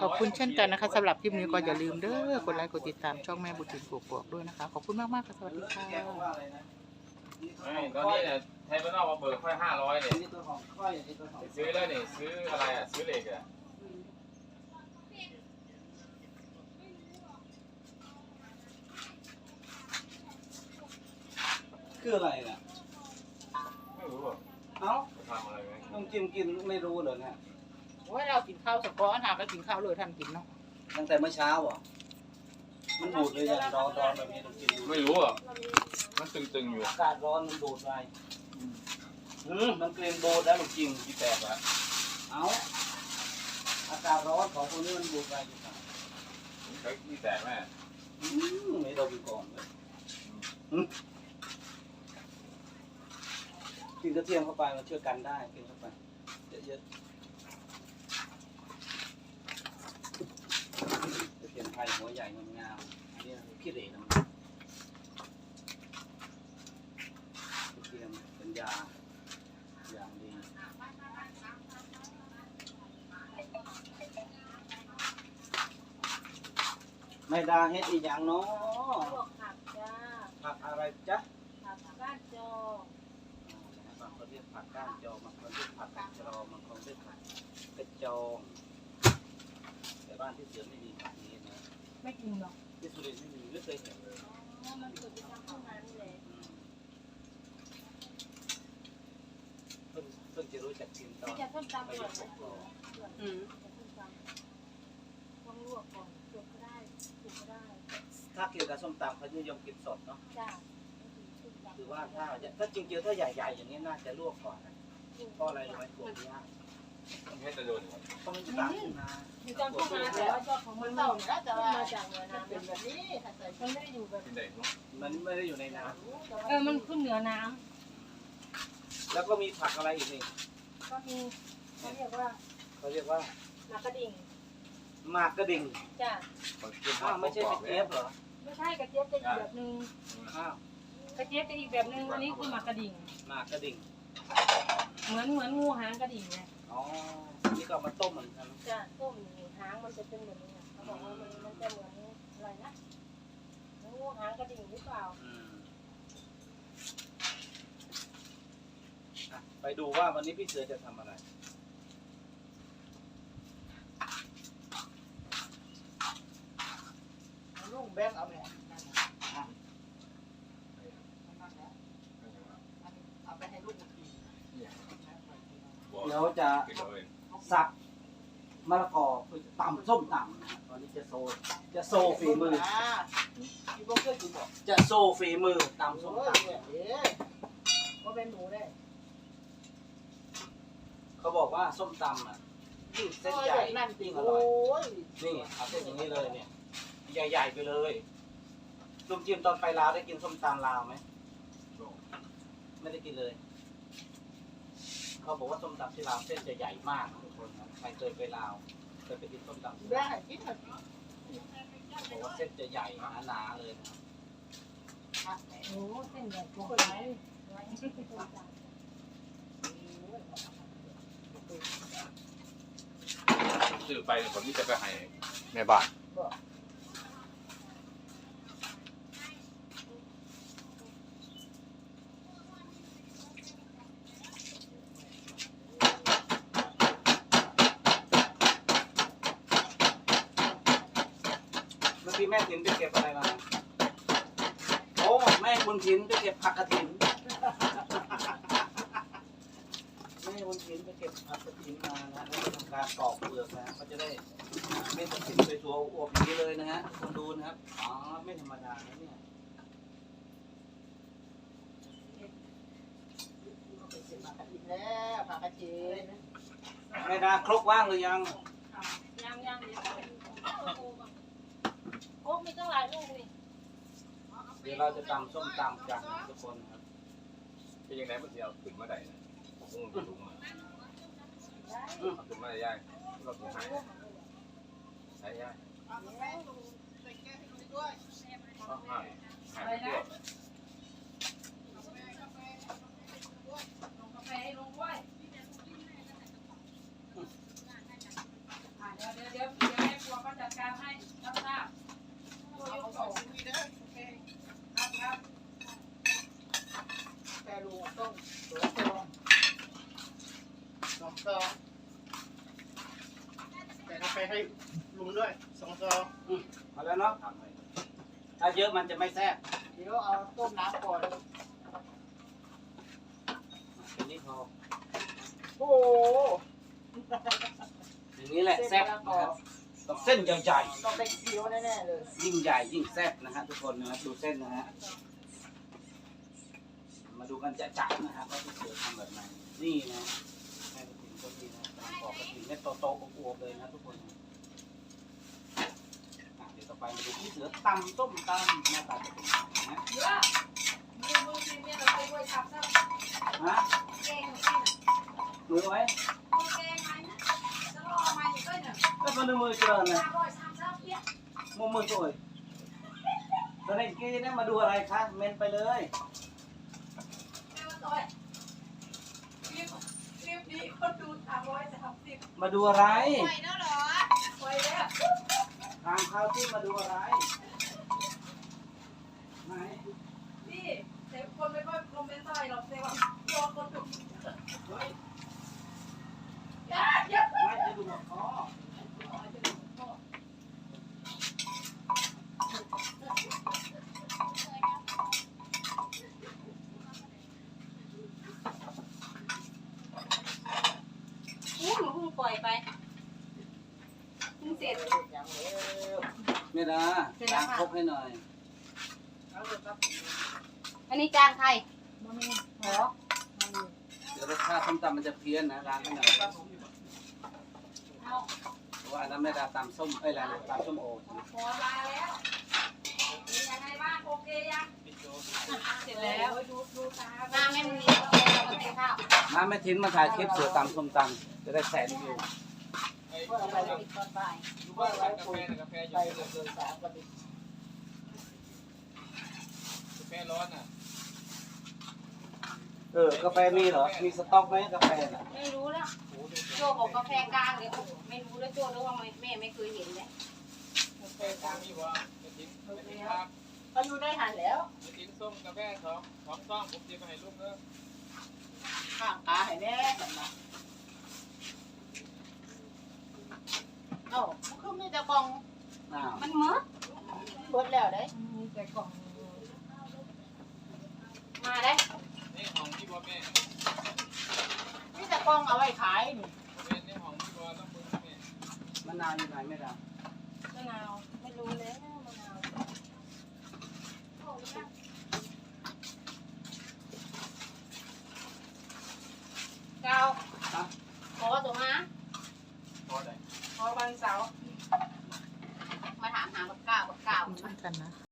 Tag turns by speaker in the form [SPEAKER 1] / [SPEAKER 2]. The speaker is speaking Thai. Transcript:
[SPEAKER 1] ขอบคุณเช่นกันนะคะสำหรับคลิปนี้ก็อย่าลืมเด้อกดไลค์กดติดตามช่องแม่บุญถิ่นกกอกด้วยนะคะ ขอบคุณมากๆค่ะสวัสดีค่ะ
[SPEAKER 2] แกบอกว่าอะไรนะ
[SPEAKER 3] ไม่ตอนนี้เนี่ยไทยบ้านนอกมาเบิกค่อยห้าร้อยเนี่ย
[SPEAKER 2] นี่ตัวของค่อยอันนี้ตัวของ
[SPEAKER 3] ซื้อแล้วนี่ซื้ออะไรอะ ซื้อเหล็กอะ
[SPEAKER 2] คืออะไรน่ะ
[SPEAKER 3] ไม่รู้อะ
[SPEAKER 2] เอ้า
[SPEAKER 3] จะทำอะไรไหม
[SPEAKER 2] ต้องจิ้มกินไม่รู้เหรอเนี่ย
[SPEAKER 1] โอ้ยเรากินข้าวสกอร์ถามแล้วกินข้าวเลยท่านกินเนาะ
[SPEAKER 2] ตั้งแต่เมื่อเช้าเหรอมันบูดเลยอย่างร้อนร้อนๆแบบนี้ต้องกินดู
[SPEAKER 3] ไม่รู้อะ มันตึงๆอยู่
[SPEAKER 2] อากาศร้อนมันบูดไปอืมมันเกรงบูดแล้วมันจริงที่แตกอะเอ้าอากาศร้อนของคนนี้มันบูดไปอยู่ครับ
[SPEAKER 3] ใช้ที่แตกแม่
[SPEAKER 2] อืมไม่เราดูก่อนเลยอืมกินกระเทียมเข้าไปมันช่วยกันได้กินเข้าไปเยอะๆกระเทียมไทย หัวใหญ่งามๆอันนี้ขี้เหร่นะกระเทียมเป็นยาอย่างดีไม่ดาเฮ็ดอีหยังเนาะ
[SPEAKER 4] ลวกผักจ้า
[SPEAKER 2] ผักอะไรจ๊ะ
[SPEAKER 4] ผักก้านจอบา
[SPEAKER 2] งคนเรียกผักก้านจอบางคนเรียกผักกระจรบางคนเรียกผักกระจองแต่บ้านที่เสือไม่มีผักนี้นะ
[SPEAKER 4] ไม่กินหรอก
[SPEAKER 2] ที่สุรินทร์ไม่มีไม่เคยเห็นเลย
[SPEAKER 4] เพราะมันเกิดจากข้างในนี่แหละ
[SPEAKER 2] อืมเพิ่งเพิ่งจะรู้จักกินตอ
[SPEAKER 4] ที่
[SPEAKER 2] น
[SPEAKER 4] จะต้มตำอร่อยไหม
[SPEAKER 1] อืม
[SPEAKER 4] จะต้มตำต้องลวกก่อนสุกก็ได้สุกก็ได้
[SPEAKER 2] ถ้ากินกับส้มตำเขาจะนิยมกินสดเนาะ
[SPEAKER 4] จ้า
[SPEAKER 2] หรือว่าถ้าถ้าจริงๆถ้าใหญ่ๆอย่างนี้น่าจะลวกก่อนนะเพราะอะไรรู้ไหมกลัวย่า ง
[SPEAKER 3] มันให้ตะโดน
[SPEAKER 2] เพราะมันจะต่างขึ้นมา
[SPEAKER 4] มีการเข้ามาแต่ว่าเจ้าของ
[SPEAKER 1] มั
[SPEAKER 4] มันน
[SPEAKER 1] เต่าแล้วแต่ว่า
[SPEAKER 4] มาจากเหนือ
[SPEAKER 1] มันเป็น
[SPEAKER 4] น้ำ
[SPEAKER 1] แบบนี้ถ้าใส่
[SPEAKER 4] มันไม่ได้อยู่แบบ
[SPEAKER 3] ที่ไหนเนาะ
[SPEAKER 2] มันไม่ได้อยู่ในน้
[SPEAKER 4] เออมันขึ้นเหนือน้ำ
[SPEAKER 2] แล้วก็มีผักอะไรอีกนี่ำ
[SPEAKER 4] ก็มีเขาเรียกว่า
[SPEAKER 2] เขาเรียกว่า
[SPEAKER 4] หมากกระดิ่ง
[SPEAKER 2] หมากกระดิ่ง
[SPEAKER 4] จ้า
[SPEAKER 2] อ้าวไม่ใช่กระเจี๊ยบเหรอ
[SPEAKER 4] ไม่ใช่กระเจี๊ยบจะอีกแบบนึง
[SPEAKER 2] อ้าว
[SPEAKER 4] กระเจี๊ยบจะอีกแบบนึงอันนี้คือหมากกระดิ่ง
[SPEAKER 2] หมากกระดิ่ง
[SPEAKER 4] เหมือนเหมือนงูหางกระดิ่งไง
[SPEAKER 2] อ๋อ นี่ก็เอามาต้มเหมือนกัน
[SPEAKER 4] จ้าต้มหางมันจะเป็นแบบนี้เขาบอกว่ามันมันจะเหมือนอะไรนะงูหางกระดิ่งหรือเปล่า
[SPEAKER 2] อืมอะไปดูว่าวันนี้พี่เสือจะทำอะไร
[SPEAKER 1] ลูกแบงเอาไปเอาไปให้ลูกกิน
[SPEAKER 2] เดี๋ยวจะสับมะละกอเพื่อจะตำส้มตำนะฮะตอนนี้จะโซจะโซฝีมือ
[SPEAKER 1] ที่พวกเคยกินบอก
[SPEAKER 2] จะโซฝีมือตำส้มตำ
[SPEAKER 1] เนี่ยเอ๊ะก็เป็นหนูได้
[SPEAKER 2] เขาบอกว่าส้มตำอะยิ่งเส้นใหญ่
[SPEAKER 1] นั่นจริง
[SPEAKER 2] อร่อย
[SPEAKER 1] ย
[SPEAKER 2] นี่เอาเส้นอย่างนี้เลยเนี่ยใหญ่ๆไปเลยลุงจิมตอนไปลาวได้กินส้มตำลาวไหมไม่ได้กินเลย เขาบอกว่าส้มตำที่ลาวเส้นจะใหญ่มากนะทุกคนนะใครเคยไปลาวเคยไปกินส้มตำที่
[SPEAKER 1] แบ
[SPEAKER 2] ลางว
[SPEAKER 1] ให้กินเถอะ
[SPEAKER 2] บอกว่าเส้นจะใหญ่หนาๆเลยนะ
[SPEAKER 4] โอ้เส้นใหญ่กว่าไหน
[SPEAKER 3] ซื้อไปเนี่ยผมนี่จะไปให้แม่บ้าน
[SPEAKER 2] แม่ถินไปเก็บอะไรมาโอ้แม่บุญถินไปเก็บผักกระถินแม่บุญถินไปเก็บผักกระถินมานะแล้วก็ทำการปอกเปลือกนะก็จะได้แม่บุญถินไปตัวอวบอย่างนี้เลยนะฮะคนดูนะครับอ๋อไม่ธรรมดานะเนี่ย
[SPEAKER 1] แล้วผักกระเจี๊ยบ
[SPEAKER 2] แม่ดาครกว่างหรือยัง
[SPEAKER 4] ย่างย่างเดี๋ยว โอ้มีตั้งหลายลูกนี่
[SPEAKER 2] เดี๋ยวเราจะตำส้มตำกันนะทุกคนครับ
[SPEAKER 3] เป็นยังไงมันจะเอาขึ้นมาได้นะผมคงจะรู้มาเอาขึ้นมาได้ยายเราถึงหายใช่ย่ายเอหายหายไปทั่ว
[SPEAKER 4] กาแฟให้ลงด้วยเดี๋ยวเดี๋ยวเดี๋ยว การให้รับทราบ
[SPEAKER 1] แต่ลุงต้องสองซองสอง ซองแต่กาแฟให้ลุงด้วยสองซอง
[SPEAKER 2] มาแล้วเนาะถ้าเยอะมันจะไม่แซ่บ
[SPEAKER 1] เดี๋ยวเอาต้มน้ำก่อน
[SPEAKER 2] แค่นี้พอ
[SPEAKER 1] โอ้
[SPEAKER 2] อย่างนี้แหละแซ่บนะครับต้องเส้นใหญ่
[SPEAKER 1] ต้องได้เคี้ยวแน่ๆเลย
[SPEAKER 2] ๆยิ่งใหญ่ยิ่งแซ่บนะฮะทุกคนนะครับดูเส้นนะฮะมาดูกันจะจัดๆนะครับว่าพี่เสือทำแบบไหนนี่นะ แม่กระถิ่นก็มีนะตามปอกกระถิ่นเม็ดโตๆอวบๆเลยนะทุกคนอะเดี๋ยวต่อไปมาดูพี่เสือตำส้มตำหน้าตาจะเป็นยังไงนะ
[SPEAKER 4] เยอะมือมือทีเนี่ยเราไปด้วยทับซ้ำ
[SPEAKER 2] ฮะ
[SPEAKER 4] เก่งที่น่ะ
[SPEAKER 2] มือไว้
[SPEAKER 4] โอเคไหมนะจะรอมาอยู่ด้วยเนี่ย
[SPEAKER 2] ก็มันมือเจริญนะ
[SPEAKER 4] สามร้อยสามสิบเพี้ย
[SPEAKER 2] มือมือตัวเองตอนนี้กี้เนี่ยมาดูอะไรคะเมนไปเลย
[SPEAKER 4] แม่ว่าต่อย คลิปนี้คนดูสามร้อยสามสิบ
[SPEAKER 2] มาดูอะไร
[SPEAKER 4] ไปแล้วเหรอไปแล้ว
[SPEAKER 2] ทางเขาที่มาดูอะไร ไหน
[SPEAKER 4] นี่แต่คนไม่ค่อยคอมเมนต์เท่าไหร่หรอกแต่ว่าโดนคนดูเยอะเยอะ
[SPEAKER 2] ไม่จะดูหัวข้อ
[SPEAKER 4] อู้หนูเพิ่งปล่อยไปเพิ่งเสร็จ
[SPEAKER 1] อย่าง เร็ว
[SPEAKER 2] ไม่ได้
[SPEAKER 4] เสร็จแล้
[SPEAKER 2] ล้าวง
[SPEAKER 4] ค่ะ
[SPEAKER 2] ครบให้หน่อย
[SPEAKER 1] เอาเลยครับ
[SPEAKER 4] อันนี้จานใครมามีหรอ
[SPEAKER 2] เดี๋ยวรสชาติส้มตำมันจะเพี้ยนนะล้างให้หน่อย
[SPEAKER 4] เอา
[SPEAKER 2] เพราะว่าอันนั้นไม่ได้ตำส้มเอ้ยอะไรนะตำส้มโอ
[SPEAKER 4] ขอลาแล้วเป็นยังไงบ้างโอเคยังเสร็จแล้วดูดูตามาแม่มันนี้ก็เลยเราไปกินข้าว
[SPEAKER 2] มาแม่ทิ้นมาถ่ายคลิปเสือตำส้มตำจะได้แสนวิว
[SPEAKER 1] เพื่อเอาไปปิดตอนบ่ายดูว่าไว้คุย
[SPEAKER 3] กาแฟอ
[SPEAKER 1] ไป
[SPEAKER 3] ยู่
[SPEAKER 1] เกินสามก็ติด
[SPEAKER 3] กาแฟร้อนอะ
[SPEAKER 2] เออกาแฟมีเหรอ มีสต็อกไหมกาแฟน่ะ
[SPEAKER 4] ไม่รู้แล้วโจบอกกาแฟกลางเลยไม่รู้แล้วโจรู้ว่าแม่ไม่เคยเห็นเลย
[SPEAKER 1] กาแฟ
[SPEAKER 3] กา
[SPEAKER 1] ตาม
[SPEAKER 3] มีว่าจะทิ้งจะทิ้งครับ
[SPEAKER 1] เขาอยู่ได้หันแล้ว
[SPEAKER 3] จะทิ้งส้มกาแฟสองสองซ่องผมจะไปให้ลูกเด้อ
[SPEAKER 1] ข้างตาให้แน่แบบนั้นเอ้ามันคือมีแต่กล่อง
[SPEAKER 2] อ้าว
[SPEAKER 4] มันเมื่อ
[SPEAKER 1] เบิดแล้วเด้
[SPEAKER 4] มีแต่กล่อง มาได้
[SPEAKER 3] นี่ของพี่บัวแม่
[SPEAKER 1] มีแต่กล่องเอาไว้ขายนี่
[SPEAKER 3] แม่นี่ของพี่บัวต้องมือแม่
[SPEAKER 2] มะนาวอยู่ไหนไม่ได้
[SPEAKER 4] มะนาวไม่รู้แล้วมะนาวเก้า
[SPEAKER 2] ฮะ
[SPEAKER 4] ขอตัวมา
[SPEAKER 3] พอได้
[SPEAKER 4] ขอวันเสาร์มาถามหาบักเก้าบักเก้า
[SPEAKER 1] คุณช่วย กันนะ